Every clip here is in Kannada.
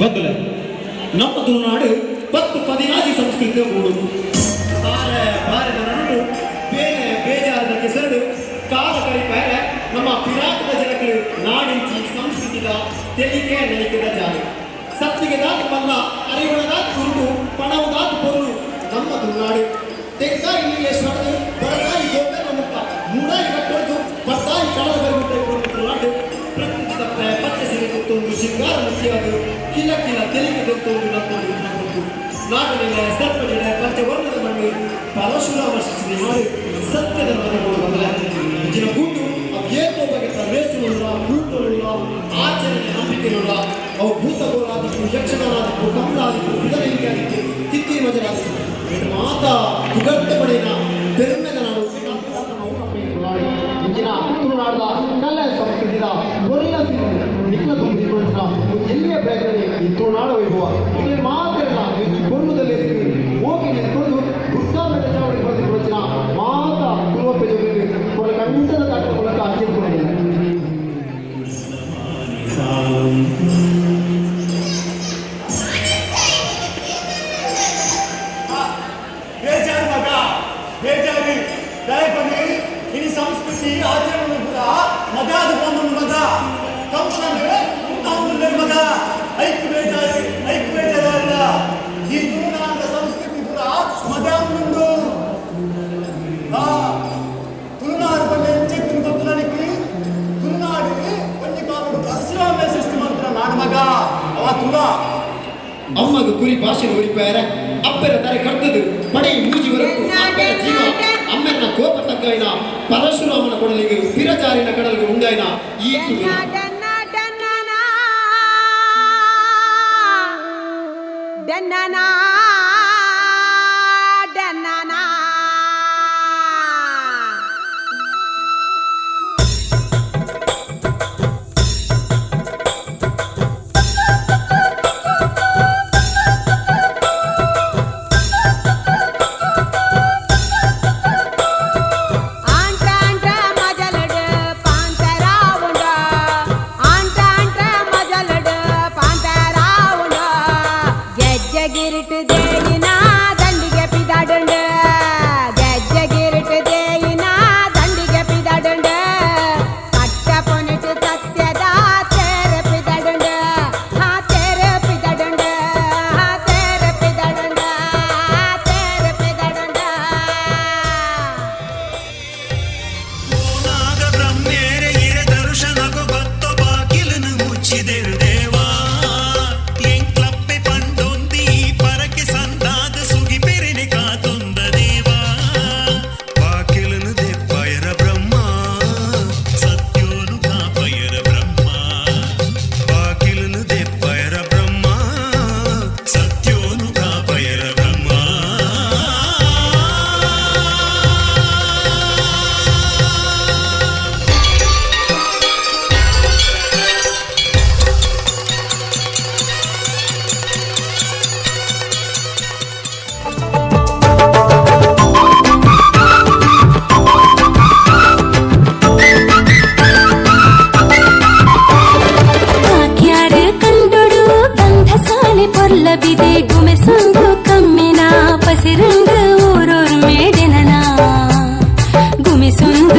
ಬದಲ. ನಮ್ಮ ತುಳುನಾಡು ಪತ್ತು ಪದಿನಾಜಿ ಸಂಸ್ಕೃತಿಯ ಊಡು ಬಾರ ಭಾರತ ನಡು ಬೇರೆ ಬೇಜಾರದ ಕೆಸರು, ಕಾಲ ಕರಿಪಾರ ನಮ್ಮ ಪಿರಾತದ ಜನಕ್ಕೆ ನಾಡಿಂಚಿ ಸಂಸ್ಕೃತಿದ ತೆಲಿಕೆ ನಲಿಕೆದ ಜಾಲಿ. ಸತ್ತಿಗೆ ದಾತು ಬಲ್ಲ ಅರಿವಳದಾತ ಕುರುಡು ಪಣವದಾತ ಪೊರ್ಲು ನಮ್ಮ ತುಳುನಾಡು. ತೆಗ್ದಾಯಿ ನೀಲೇಶ್ ನಡೆದು ಬಡದಾಯಿ ಗೋಕರ್ಣ ಮುಕ್ತ, ಮೂಡಾಯಿ ಕಟ್ಟೊಡ್ದು ಬದ್ದಾಯಿ ಕಳದ ಬರುವಂತೆ ತುಳುನಾಡು. ಪ್ರಕೃತಿ ತಪ್ಪೆ ಪತ್ತೆ ಸಿರಿ ಕೊತ್ತೊಂದು ಶೃಂಗಾರ ಮುಖ್ಯವಾದ ಕಿಲ ತೆಲಿಗೆ ಗೊತ್ತು ನಮ್ಮೊಂದು ನಮ್ಮೊಂದು ನಾಗನೆಲೆ ಸರ್ಪನೆಲೆ ಪಂಚವರ್ಣದ ಮಣ್ಣು ಪರಶುರಾಮ ಶಿಕ್ಷಣೆ ಮಾಡಿ ಸತ್ಯದ ಮನಗಳು ಬದಲಾಗುತ್ತಿದೆ ಇಂಜಿನ ಗುಂಡು, ಅವು ಏಕೋ ಬಗೆತ ರೇಸುವುಲ್ಲ ಗುಂಡುಗಳಿಲ್ಲ ಆಚರಣೆ ನಂಬಿಕೆಗಳಿಲ್ಲ ಅವು ಭೂತಗೋಲಾದಿತ್ತು ಯಕ್ಷಗಾನಾದಿತ್ತು ಕಮಲಾದಿತ್ತು ಬಿದರಲಿಗೆ ಆದಿತ್ತು ತಿತ್ತಿ ಮಜರಾದಿತ್ತು ಇದು ಮಾತಾ ಪುಗಡ್ತ ಪಡೆಯ ಪೆರುಮೆದ ನಾಡು ಇಂಜಿನ ತುಳುನಾಡದ ಕಲೆ ಸಂಸ್ಕೃತಿದ ಕೊರಿಯ ನಿಖಲ ತುಂಬಿಕೊಂಡ ಎಲ್ಲಿಯ ಪ್ರಯತ್ನ ಈ ತುಳುನಾಡ ವೈಭವ ಇಲ್ಲಿ ಮಾತ್ರ ಇಲ್ಲ ಈ ಕೊಲ್ಲುದಲ್ಲಿ ಹೋಗಿ ನಿಂತ್ಕೊಂಡು ಗುಡ್ಡಾಬೆಟ್ಟ ಚಾವಡಿ ಪ್ರತಿ ಪ್ರವಚನ ಮಾತ ತುಳುವಪ್ಪೆ ಜೊತೆಗೆ ಕೊಲ ಕಂಠದ ತಾಟ ಕೊಲಕ ಹಾಕಿಕೊಂಡಿಲ್ಲ ಬೇಜಾರು ಮಗ ಬೇಜಾರು ದಯಪಡಿ ಈ ಸಂಸ್ಕೃತಿ ಆಚರಣೆ ಕೂಡ ಮಗಾದ ಬಂದ ಅಮ್ಮಗೆ ಕುರಿ ಭಾಷೆ ಉಳಿಪಾರ ಅಪ್ಪರ ತರ ಕರ್ತದು ಪಡೆ ಮೂಜಿ ವರಕು ಅಪ್ಪರ ಜೀವ ಅಮ್ಮನ ಕೋಪ ತಗ್ಗಾಯಿನ ಪರಶುರಾಮನ ಕೊಡಲಿಗೆ ಪಿರಚಾರಿನ ಕಡಲಿಗೆ ಉಂಗಾಯಿನ ಈ ದನ್ನ ಸಾಲೆ ಪೊಲ್ಲಬಿದೆ ಗುಮೆಸೊಂದು ಕಮ್ಮಿನ ಪಸಿರಂಗ ಊರೋರ್ ಮೇಡೆನನ ಗುಮಿಸೊಂದು ಕಮ್ಮಿನ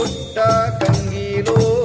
ಪುಟ್ಟ ಕಂಗೀಲೋ.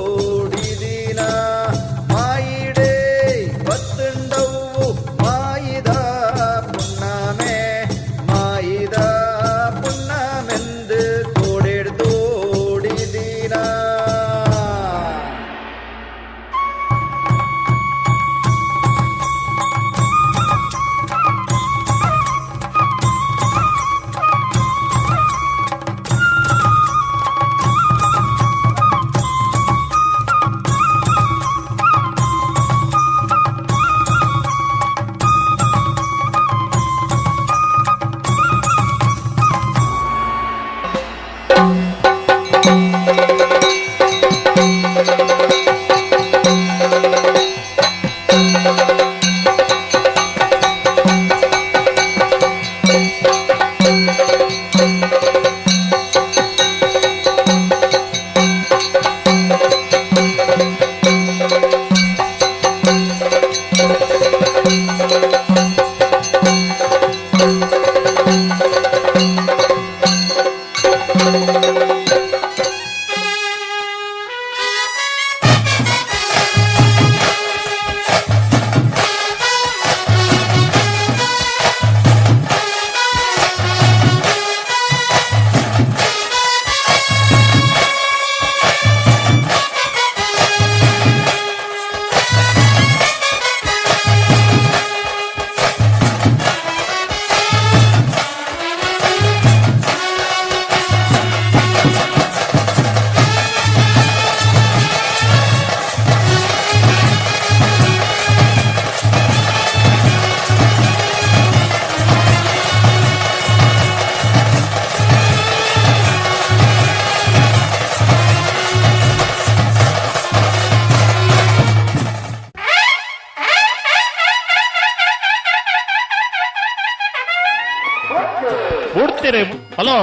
ಹುಡ್ತೀರಿ ಹಲೋ?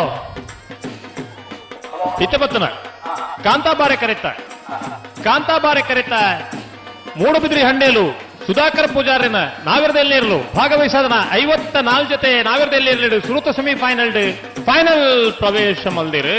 ಇತ್ತಬತ್ತನ ಕಾಂತಾಬಾರೆ ಕರೀತ. ಕಾಂತಾಬಾರೆ ಕರೀತ. ಮೂಡಬಿದ್ರಿ ಹಂಡೇಲು ಸುಧಾಕರ್ ಪೂಜಾರಿನ ನಾವಿರದೆಲ್ಲಿರಲು ಭಾಗವಹಿಸದನ ಐವತ್ತ ನಾಲ್ಕು ಜೊತೆ ನಾವಿರದೆಲ್ಲಿರಲು ಸುರುತ ಸೆಮಿಫೈನಲ್ ಫೈನಲ್ ಪ್ರವೇಶ ಮಲ್ದಿರು.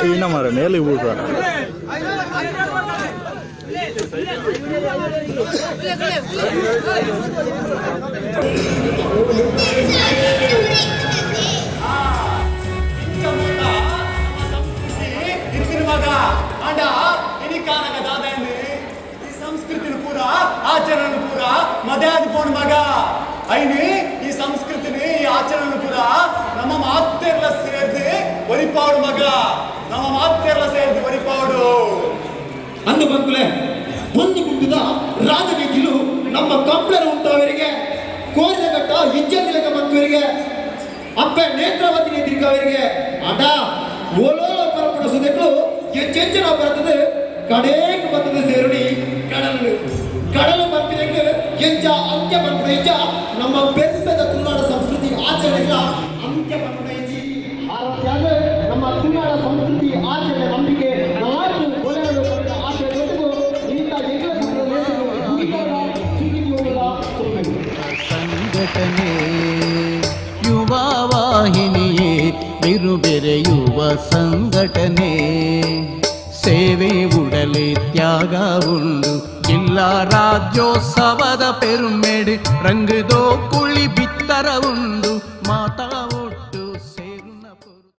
சீன மரம் மேலே விடுறா ಆಚರಣೆ ಪೂರ ಮದ್ಯಾದ ಪೋಣ ಮಗ ఈ సంస్కృతిని పూరా ఆచరణను పూరా మర్యాద పోను మగ అయిని ఈ సంస్కృతిని ఈ ఆచరణను పూరా ನಮ್ಮ ಮಾತೆರ್ಲ ಸೇರ್ದು ಒರಿಪಾಡು ಮಗ ನಮ್ಮ ಮಾತೆರ್ಲ ಸೇರ್ದು ಒರಿಪಾಡು ಅಂದು ಬಂಕುಲೆ ಒಂದು ಗುಂಪಿದ ರಾಜನೀತಿಲು ನಮ್ಮ ಕಂಪ್ಲೇರ್ ಉಂಟವರಿಗೆ ಕೋರಿನಘಟ್ಟ ಇಜ್ಜತಿಲಕ ಮಕ್ಕಳಿಗೆ ಅಪ್ಪ ನೇತ್ರಾವತಿ ತಿರುಗವರಿಗೆ ಅಡ ಓಲೋಲ ಪರಪಡ ಸುದೆಗಳು ಎಚ್ಚೆಚ್ಚನ ಬರ್ತದೆ ಕಡೇಗೆ ಬರ್ತದೆ ಸೇರುಣಿ ಕಡಲು ಕಡಲು ಬಂಪಿನಕ್ಕೆ ಎಂಚ ಅಂತ್ಯ ಬಂಪಡ ಎಂಚ ನಮ್ಮ ಬೆಂಬದ ತುಳುನಾಡ ಸಂಸ್ಕೃತಿ ಆಚರಣೆಗಳ ಅಂತ್ಯ ಎಂಚಿ ನಮ್ಮ ತುಳುನಾಡ ಸಂಸ್ಕೃತಿ ಆಚರಣೆ ನಂಬಿಕೆ ನಾಲ್ಕು ಜೊತೆಗೂ ಇಂಥ ಸಂಘಟನೆ ಯುವ ವಾಹಿನಿಯೇ ಬಿರುಬೆರೆಯುವ ಸಂಘಟನೆ. ಸೇವೆ ಉಡಲೆ ತ್ಯಾಗ ಉಂಡು ಜಿಲ್ಲಾ ರಾಜ್ಯೋತ್ಸವದ ಪೆರುಮೆಡು ರಂಗದೋ ಕುಳಿ ಬಿತ್ತರ ಉಂಡು ಮಾತಾ